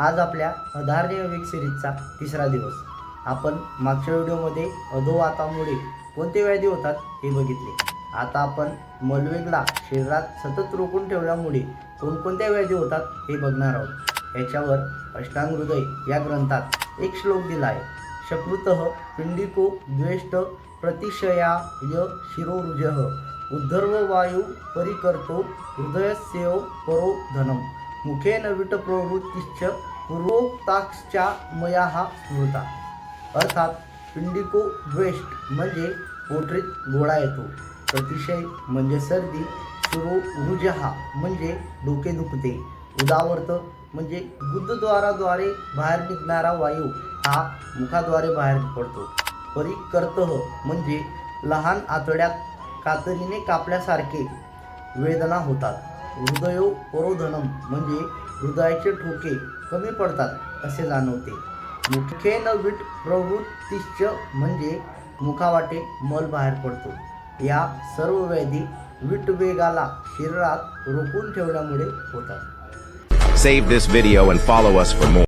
आज आपल्या अधार्य वेग सिरीजचा तिसरा दिवस. आपण मागच्या व्हिडिओमध्ये अधोवातामुळे कोणते व्याधी होतात हे बघितले. आता आपण मलवेगला शरीरात सतत रोखून ठेवल्यामुळे कोणकोणत्या व्याधी होतात हे बघणार आहोत. याच्यावर अष्टांग हृदय या ग्रंथात एक श्लोक दिला आहे शकृत पिंडिको द्वेष्ट प्रतिशयाय शिरोरुज. उद्धर्व वायू परिकर्तो हृदयस्येव परो धनम. मुखेन विट प्रवृत्तीश्च पूर्वोक्ताक्षा मया हा स्मृता. अर्थात पिंडिको द्वेष्ट म्हणजे पोटरीत गोळा येतो. प्रतिशय म्हणजे सर्दी शिरोरुजहा म्हणजे डोके दुखते. उदावर्त म्हणजे बुद्धद्वाराद्वारे बाहेर निघणारा वायू हा मुखाद्वारे बाहेर पडतो. परिकर्तह म्हणजे लहान आतड्यात कातरीने कापल्यासारखे वेदना होतात. हृदयो परोधनम म्हणजे हृदयाचे ठोके कमी पडतात असे जाणवते. मुखेन विट प्रवृत्तीश्च म्हणजे मुखावाटे मल बाहेर पडतो. या सर्व व्याधी विट वेगाला शरीरात रोखून ठेवल्यामुळे होतात. Save this video and follow us for more.